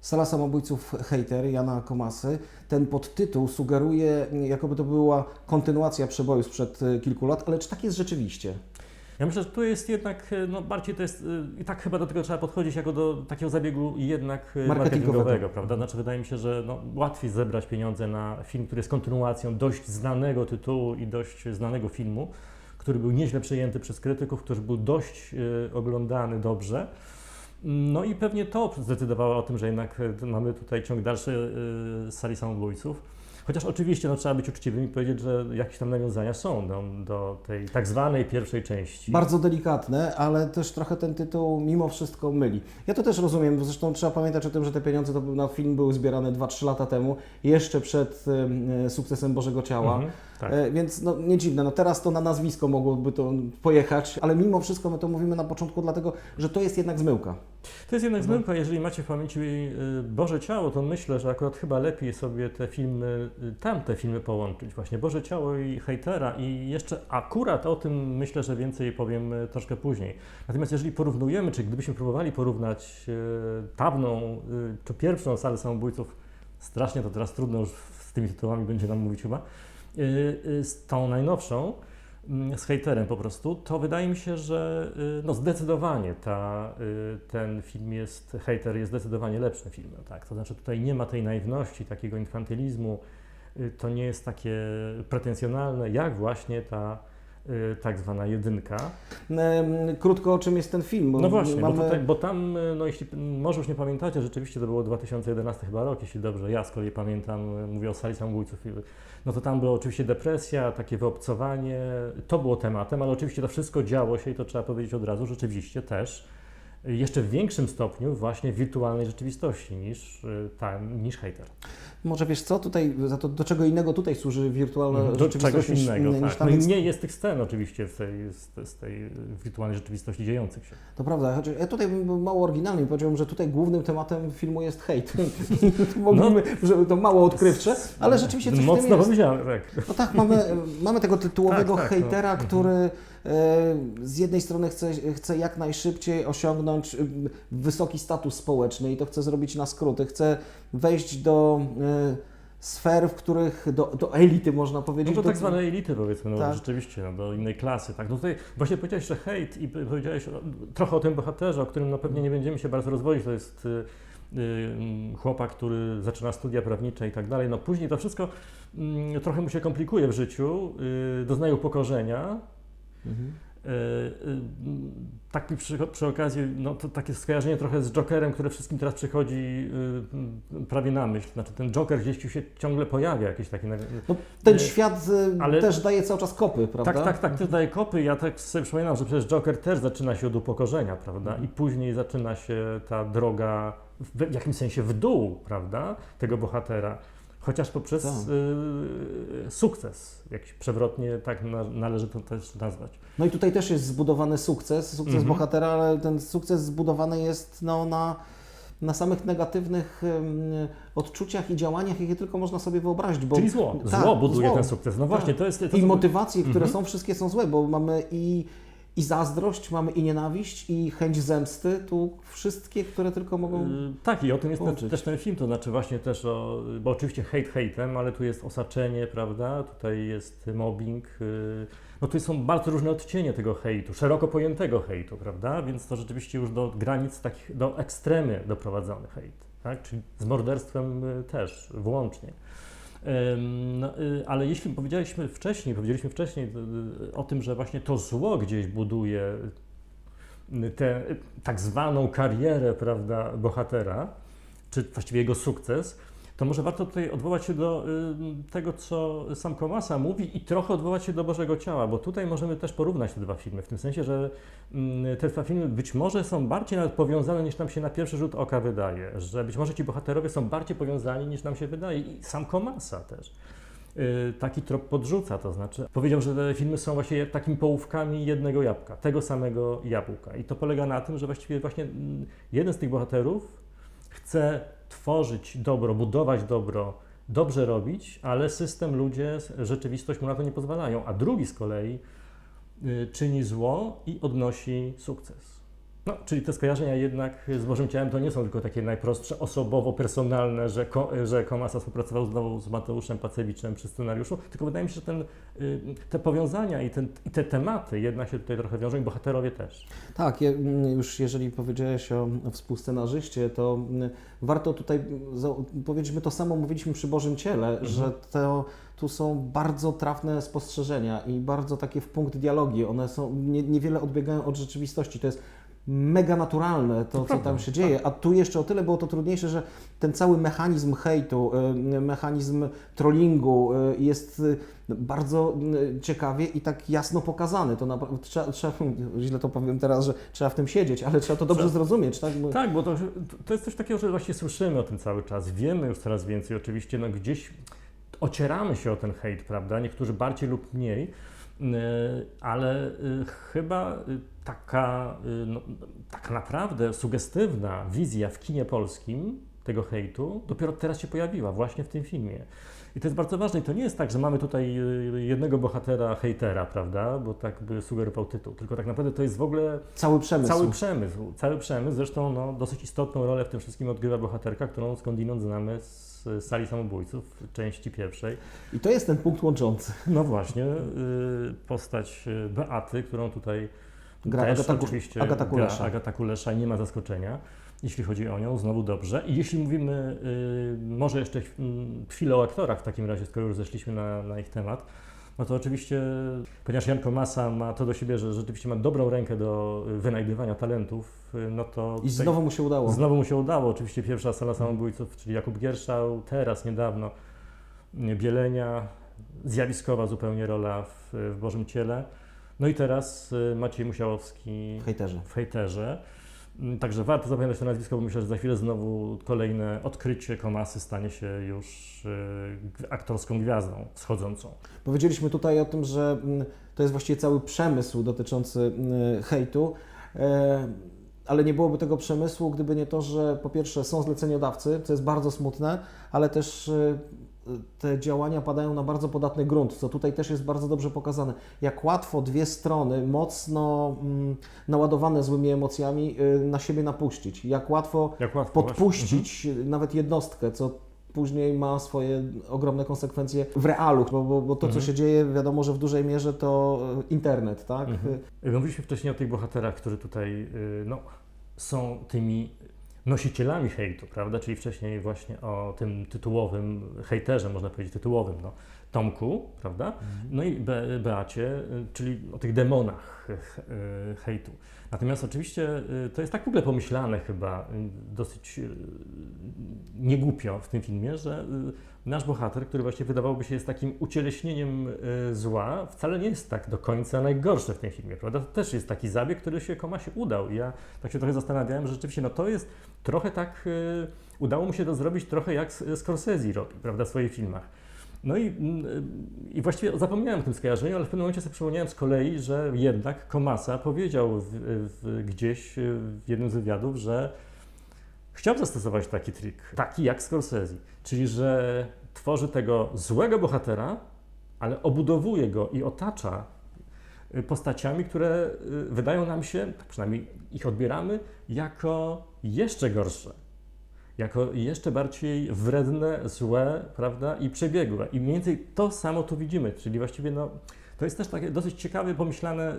Sala samobójców Hater Jana Komasy. Ten podtytuł sugeruje, jakoby to była kontynuacja przeboju sprzed e, kilku lat, ale czy tak jest rzeczywiście? Ja myślę, że tu jest jednak, e, no bardziej to jest, e, i tak chyba do tego trzeba podchodzić jako do takiego zabiegu jednak Marketingowego. marketingowego, prawda? Znaczy wydaje mi się, że no, łatwiej zebrać pieniądze na film, który jest kontynuacją dość znanego tytułu i dość znanego filmu, który był nieźle przyjęty przez krytyków, który był dość oglądany dobrze. No i pewnie to zdecydowało o tym, że jednak e, mamy tutaj ciąg dalszy e, sali samobójców. Chociaż oczywiście no, trzeba być uczciwym i powiedzieć, że jakieś tam nawiązania są do, do tej tak zwanej pierwszej części. Bardzo delikatne, ale też trochę ten tytuł mimo wszystko myli. Ja to też rozumiem, bo zresztą trzeba pamiętać o tym, że te pieniądze to na film były zbierane 2-3 lata temu, jeszcze przed e, sukcesem Bożego Ciała. Mhm, tak. E, Więc no, nie dziwne, no teraz to na nazwisko mogłoby to pojechać, ale mimo wszystko my to mówimy na początku, dlatego że to jest jednak zmyłka. To jest jednak No. zmyłka, jeżeli macie w pamięci y, Boże Ciało, to myślę, że akurat chyba lepiej sobie te filmy, y, tamte filmy połączyć, właśnie Boże Ciało i Hejtera i jeszcze akurat o tym myślę, że więcej powiem y, troszkę później. Natomiast jeżeli porównujemy, czy gdybyśmy próbowali porównać y, dawną y, czy pierwszą salę samobójców, strasznie to teraz trudno już z tymi tytułami będzie nam mówić chyba, z tą najnowszą, mm, z hejterem po prostu, to wydaje mi się, że no zdecydowanie ta, ten film jest, hejter jest zdecydowanie lepszym filmem, tak? To znaczy tutaj nie ma tej naiwności, takiego infantylizmu, to nie jest takie pretensjonalne, jak właśnie ta y, tak zwana jedynka. Em, Krótko o czym jest ten film, No właśnie, mamy... bo, tutaj, bo tam, y, no jeśli może już nie pamiętacie, rzeczywiście to było 2011 chyba rok, jeśli dobrze, ja z kolei pamiętam, y, mówię o sali samobójców, y, no to tam była oczywiście depresja, takie wyobcowanie, to było tematem, ale oczywiście to wszystko działo się i to trzeba powiedzieć od razu, rzeczywiście też y, jeszcze w większym stopniu właśnie w wirtualnej rzeczywistości niż, y, ta, niż hater. Może wiesz co, tutaj to, do czego innego tutaj służy wirtualna Mhm, Do rzeczywistość czegoś niż, innego, niż tak. tam, No nie jest tych scen oczywiście z tej, z, z tej wirtualnej rzeczywistości dziejących się. To prawda, choć ja tutaj bym był mało oryginalny i powiedziałbym, że tutaj głównym tematem filmu jest hejt. Mogliśmy, że to mało odkrywcze, ale rzeczywiście coś w tym Mocno jest. powiedziałem, tak. No tak, mamy, mamy tego tytułowego Tak, tak, no. hejtera, Mhm. który e, z jednej strony chce, chce jak najszybciej osiągnąć em, wysoki status społeczny i to chce zrobić na skróty. Chce wejść do e, sfer, w których, do, do elity można No powiedzieć. to do- tak zwane elity powiedzmy, no Tak. rzeczywiście, no, do innej klasy, tak. No tutaj właśnie powiedziałeś, że hejt i powiedziałeś trochę o tym bohaterze, o którym no pewnie nie będziemy się bardzo rozwodzić, to jest y, y, chłopak, który zaczyna studia prawnicze i tak dalej, no później to wszystko mm, trochę mu się komplikuje w życiu, y, doznaje upokorzenia, Mhm. E, e, Tak mi przy, przy okazji, no to takie skojarzenie trochę z Jokerem, które wszystkim teraz przychodzi y, prawie na myśl. Znaczy ten Joker gdzieś się ciągle pojawia, jakiś taki... na- No, ten E, świat ale- też daje cały czas kopy, prawda? Tak, tak, tak, też daje kopy. Ja tak sobie przypominam, że przecież Joker też zaczyna się od upokorzenia, prawda? I później zaczyna się ta droga w jakimś sensie w dół, prawda? Tego bohatera. Chociaż poprzez Tak. y, sukces, jakiś przewrotnie tak na, należy to też nazwać. No i tutaj też jest zbudowany sukces, sukces Mhm. bohatera, ale ten sukces zbudowany jest no, na, na samych negatywnych odczuciach i działaniach, jakie tylko można sobie wyobrazić. Bo, Czyli zło. Tak, zło buduje zło. ten sukces. No właśnie, Tak. to jest... To, I motywacje, które Mhm. są, wszystkie są złe, bo mamy i, i zazdrość, mamy i nienawiść, i chęć zemsty, tu wszystkie, które tylko mogą... Y, Tak, i o tym jest połączyć. też, ten film, to znaczy właśnie też o, bo oczywiście hejt hejtem, ale tu jest osaczenie, prawda, tutaj jest mobbing, y, no tu są bardzo różne odcienie tego hejtu, szeroko pojętego hejtu, prawda, więc to rzeczywiście już do granic takich, do ekstremy doprowadzony hejt, tak, czyli z morderstwem y, też włącznie. No, y, ale jeśli powiedzieliśmy wcześniej, powiedzieliśmy wcześniej y, y, o tym, że właśnie to zło gdzieś buduje tę tak zwaną karierę, prawda, bohatera, czy właściwie jego sukces, to może warto tutaj odwołać się do y, tego, co sam Komasa mówi i trochę odwołać się do Bożego Ciała, bo tutaj możemy też porównać te dwa filmy, w tym sensie, że mm, te dwa filmy być może są bardziej nawet powiązane niż nam się na pierwszy rzut oka wydaje, że być może ci bohaterowie są bardziej powiązani niż nam się wydaje i sam Komasa też y, taki trop podrzuca, to znaczy powiedział, że te filmy są właśnie takimi połówkami jednego jabłka, tego samego jabłka. I to polega na tym, że właściwie właśnie mm, jeden z tych bohaterów chce tworzyć dobro, budować dobro, dobrze robić, ale system, ludzie, rzeczywistość mu na to nie pozwalają, a drugi z kolei y, czyni zło i odnosi sukces. No, czyli te skojarzenia jednak z Bożym Ciałem to nie są tylko takie najprostsze, osobowo-personalne, że, ko, że Komasa współpracował znowu z Mateuszem Pacewiczem przy scenariuszu, tylko wydaje mi się, że ten, y, te powiązania i, ten, i te tematy jednak się tutaj trochę wiążą i bohaterowie też. Tak, je, mm, już jeżeli powiedziałeś o współscenarzyście, to mm, warto tutaj mm, za- powiedzieć, my to samo mówiliśmy przy Bożym Ciele, że to, tu są bardzo trafne spostrzeżenia i bardzo takie w punkt dialogi. One są, nie, niewiele odbiegają od rzeczywistości. To jest mega naturalne to, co tam się dzieje. A tu jeszcze o tyle było to trudniejsze, że ten cały mechanizm hejtu, y, mechanizm trollingu y, jest y, bardzo ciekawie i tak jasno pokazany. To naprawdę trzeba, trzeba, źle to powiem teraz, że trzeba w tym siedzieć, ale trzeba to dobrze Trzeba. zrozumieć, tak? Bo, Tak, bo to, to jest coś takiego, że właśnie słyszymy o tym cały czas, wiemy już coraz więcej, oczywiście, no gdzieś ocieramy się o ten hejt, prawda? Niektórzy bardziej lub mniej, ale chyba taka, yy, no, tak naprawdę sugestywna wizja w kinie polskim tego hejtu dopiero teraz się pojawiła, właśnie w tym filmie. I to jest bardzo ważne. I to nie jest tak, że mamy tutaj yy, jednego bohatera hejtera, prawda? Bo tak by sugerował tytuł. Tylko tak naprawdę to jest w ogóle cały przemysł. Cały przemysł, cały przemysł. Zresztą no, dosyć istotną rolę w tym wszystkim odgrywa bohaterka, którą skądinąd znamy z sali samobójców, części pierwszej. I to jest ten punkt łączący. No właśnie, y, postać y, Beaty, którą tutaj Gra też Agata oczywiście Agata Kulesza. gra Agata Kulesza nie ma zaskoczenia, jeśli chodzi o nią, znowu dobrze. I jeśli mówimy y, może jeszcze ch- chwilę o aktorach w takim razie, skoro już zeszliśmy na, na ich temat, no to oczywiście, ponieważ Jan Komasa ma to do siebie, że rzeczywiście ma dobrą rękę do y, wynajdywania talentów, y, no to I tutaj- znowu mu się udało. Znowu mu się udało. Oczywiście pierwsza sala samobójców, czyli Jakub Gierszał, teraz niedawno nie, Bielenia, zjawiskowa zupełnie rola w, w Bożym Ciele. No i teraz y, Maciej Musiałowski Hejterzy. w Hejterze. Mm, Także warto zapamiętać to nazwisko, bo myślę, że za chwilę znowu kolejne odkrycie Komasy stanie się już y, aktorską gwiazdą wschodzącą. Powiedzieliśmy tutaj o tym, że mm, to jest właściwie cały przemysł dotyczący mm, hejtu, e, ale nie byłoby tego przemysłu, gdyby nie to, że po pierwsze są zleceniodawcy, co jest bardzo smutne, ale też e, te działania padają na bardzo podatny grunt, co tutaj też jest bardzo dobrze pokazane. Jak łatwo dwie strony, mocno mm, naładowane złymi emocjami, e, na siebie napuścić. Jak łatwo Jak łatwo podpuścić nawet jednostkę, co później ma swoje ogromne konsekwencje w realu, bo, bo, bo to, Mhm. co się dzieje, wiadomo, że w dużej mierze to e, internet, tak? Mhm. Mówiliśmy wcześniej o tych bohaterach, którzy tutaj y, no, są tymi nosicielami hejtu, prawda? Czyli wcześniej właśnie o tym tytułowym hejterze, można powiedzieć tytułowym, no, Tomku, prawda? No i Be Beacie, y, czyli o tych demonach y, y, hejtu. Natomiast oczywiście to jest tak w ogóle pomyślane chyba dosyć niegłupio w tym filmie, że nasz bohater, który właśnie wydawałoby się jest takim ucieleśnieniem zła, wcale nie jest tak do końca najgorszy w tym filmie, prawda? To też jest taki zabieg, który się Komasie udał. I ja tak się trochę zastanawiałem, że rzeczywiście no to jest trochę tak, udało mu się to zrobić trochę jak Scorsese robi, prawda, w swoich filmach. No i, mm, y, i właściwie zapomniałem o tym skojarzeniu, ale w pewnym momencie sobie przypomniałem z kolei, że jednak Komasa powiedział w, w, gdzieś y, w jednym z wywiadów, że chciał zastosować taki trik, taki jak Scorsese, czyli że tworzy tego złego bohatera, ale obudowuje go i otacza y, postaciami, które wydają nam się, tak przynajmniej ich odbieramy, jako jeszcze gorsze. Jako jeszcze bardziej wredne, złe, prawda, i przebiegłe. I mniej więcej to samo tu widzimy, czyli właściwie no, to jest też takie dosyć ciekawe, pomyślane,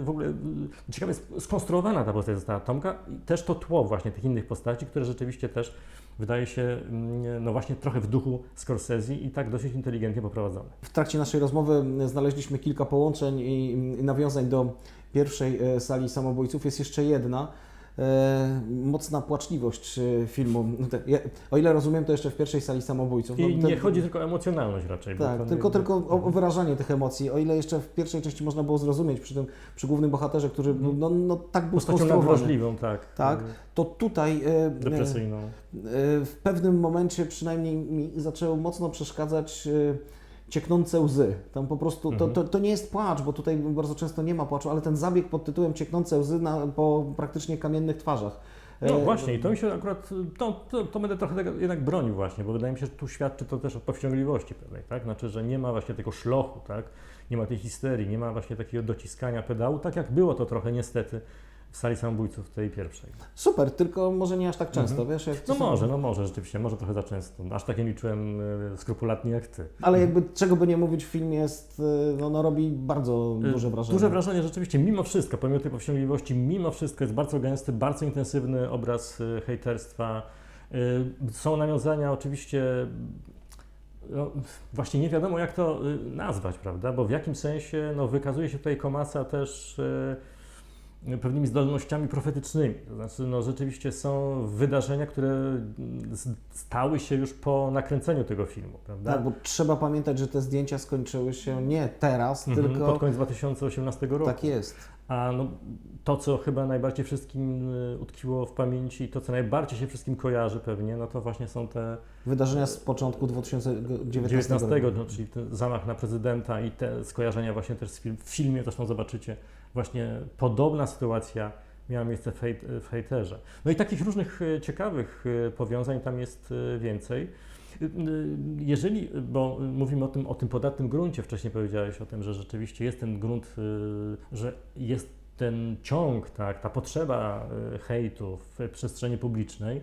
y, w ogóle y, ciekawie sk- skonstruowana ta postać została Tomka i też to tło właśnie tych innych postaci, które rzeczywiście też wydaje się, mm, no właśnie trochę w duchu Scorsese i tak dosyć inteligentnie poprowadzone. W trakcie naszej rozmowy znaleźliśmy kilka połączeń i i nawiązań do pierwszej e, sali samobójców. Jest jeszcze jedna. E, mocna płaczliwość e, filmu. Te- ja- O ile rozumiem, to jeszcze w pierwszej sali samobójców. I No, nie chodzi tylko o emocjonalność raczej. Tak, tylko, tylko o, o wyrażanie tych emocji. O ile jeszcze w pierwszej części można było zrozumieć przy tym przy głównym bohaterze, który no, no, tak był skonstruowany, tak. Tak. to tutaj e, Depresyjną. W pewnym momencie przynajmniej mi zaczęły mocno przeszkadzać cieknące łzy. Tam po prostu, to, Mhm. to, to nie jest płacz, bo tutaj bardzo często nie ma płaczu, ale ten zabieg pod tytułem cieknące łzy na, po praktycznie kamiennych twarzach. No E, właśnie, i to mi się akurat, to, to, to będę trochę jednak bronił właśnie, bo wydaje mi się, że tu świadczy to też o powściągliwości pewnej, tak? Znaczy, że nie ma właśnie tego szlochu, tak? Nie ma tej histerii, nie ma właśnie takiego dociskania pedału, tak jak było to trochę niestety sali samobójców tej pierwszej. Super, tylko może nie aż tak często, wiesz? Jak No może, no może rzeczywiście, może trochę za często. Aż tak nie liczyłem e, skrupulatnie jak ty. Ale jakby czego by nie mówić, film jest, y, no, no robi bardzo Y, duże wrażenie. Duże wrażenie rzeczywiście, mimo wszystko, pomimo tej powściągliwości, mimo wszystko jest bardzo gęsty, bardzo intensywny obraz hejterstwa. Są nawiązania oczywiście, no, właśnie nie wiadomo jak to nazwać, prawda, bo w jakim sensie no, wykazuje się tutaj Komasa też y, pewnymi zdolnościami profetycznymi. To znaczy, no, rzeczywiście są wydarzenia, które mm, stały się już po nakręceniu tego filmu, prawda? Tak, bo trzeba pamiętać, że te zdjęcia skończyły się nie teraz, Mhm, tylko pod koniec 2018 roku. tak jest. A no, to, co chyba najbardziej wszystkim y, utkwiło w pamięci i to, co najbardziej się wszystkim kojarzy pewnie, no to właśnie są te Wydarzenia z początku 2019 19, roku. czyli ten zamach na prezydenta i te skojarzenia właśnie też z film, w filmie zresztą zobaczycie, właśnie podobna sytuacja miała miejsce w, hejt, w hejterze. No i takich różnych y, ciekawych y, powiązań tam jest y, więcej. Jeżeli, bo mówimy o tym, o tym podatnym gruncie, wcześniej powiedziałeś o tym, że rzeczywiście jest ten grunt, że jest ten ciąg, tak, ta potrzeba hejtu w przestrzeni publicznej,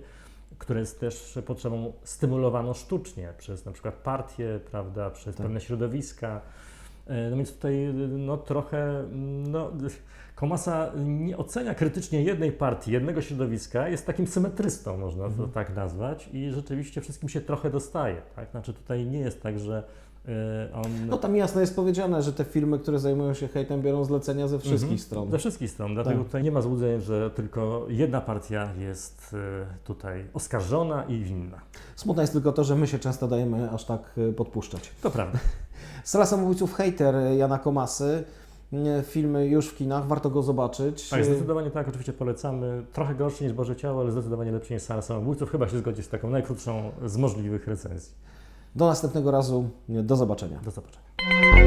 która jest też potrzebą stymulowaną sztucznie przez na przykład partie, prawda, przez Tak. pewne środowiska. E, No więc tutaj y, no, trochę mm, no, Komasa nie ocenia krytycznie jednej partii, jednego środowiska, jest takim symetrystą, można to Mhm. tak nazwać i rzeczywiście wszystkim się trochę dostaje. Tak? Znaczy tutaj nie jest tak, że on... No tam jasno jest powiedziane, że te filmy, które zajmują się hejtem, biorą zlecenia ze wszystkich Mhm. stron. Ze wszystkich stron, dlatego Tak. tutaj nie ma złudzeń, że tylko jedna partia jest y, tutaj oskarżona i winna. Smutne jest tylko to, że my się często dajemy aż tak y, podpuszczać. To prawda. Sala samobójców Hater Jana Komasy. Y, Filmy już w kinach, warto go zobaczyć. Tak, zdecydowanie tak, oczywiście polecamy. Trochę gorszy niż Boże Ciało, ale zdecydowanie lepszy niż Sala Samobójców. Chyba się zgodzi z taką najkrótszą z możliwych recenzji. Do następnego razu, do zobaczenia. Do zobaczenia.